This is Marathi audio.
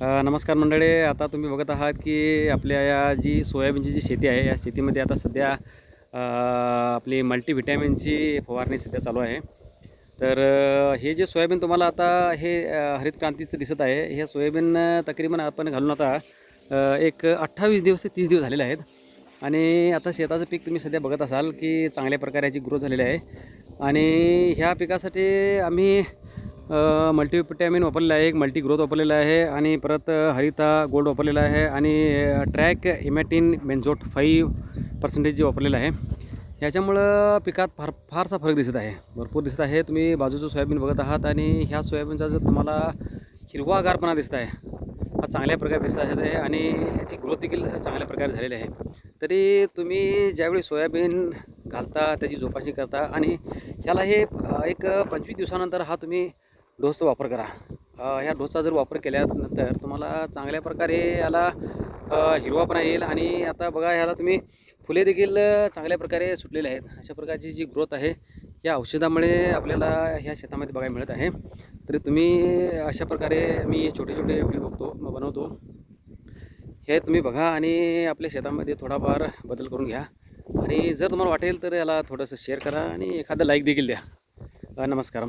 नमस्कार मंडळी. आता तुम्ही बघत आहात की आपल्या या जी सोयाबीनची जी शेती आहे या शेतीमध्ये आता सध्या आपली मल्टीव्हिटॅमिनची फवारणी सध्या चालू आहे. तर हे जे सोयाबीन तुम्हाला आता हे हरित क्रांतीचं दिसत आहे हे सोयाबीन तकरीबन आपण घालून आता एक अठ्ठावीस दिवस ते तीस दिवस झालेले आहेत. आणि आता शेताचं पीक तुम्ही सध्या बघत असाल की चांगल्या प्रकारे याची ग्रोथ झालेली आहे. आणि ह्या पिकासाठी आम्ही मल्टीविटॅमिन वापरलेलं आहे एक मल्टी ग्रोथ वापरलेला आहे आणि परत हरिता गोल्ड वापरलेला आहे आणि track emamectin benzoate five percentage जे वापरलेलं आहे. ह्याच्यामुळं पिकात फार फारसा फरक दिसत आहे. भरपूर दिसत आहे. तुम्ही बाजूचं सोयाबीन बघत आहात आणि ह्या सोयाबीनचा जर तुम्हाला हिरवागारपणा दिसत आहे हा चांगल्या प्रकारे दिसत आहे आणि याची ग्रोथ देखील चांगल्या प्रकारे झालेली आहे. तरी तुम्ही ज्यावेळी सोयाबीन घालता त्याची जोपासणी करता आणि ह्याला हे एक पंचवीस दिवसानंतर हा तुम्ही डोसचा वापर करा. ह्या डोसचा जर वापर केल्यानंतर तुम्हाला चांगल्या प्रकारे याला हिरवापणा येईल आणि आता बघा ह्याला तुम्ही फुले देखील चांगल्या प्रकारे सुटलेले आहेत. अशा प्रकारची जी ग्रोथ आहे या औषधामुळे आपल्याला ह्या शेतामध्ये बघायला मिळत आहे. तरी तुम्ही अशा प्रकारे मी छोटे छोटे व्हिडिओ बघतो बनवतो. हे तुम्ही बघा आणि आपल्या शेतामध्ये थोडाफार बदल करून घ्या. आणि जर तुम्हाला वाटेल तर याला थोडंसं शेअर करा आणि एखादं लाईक देखील द्या. नमस्कार.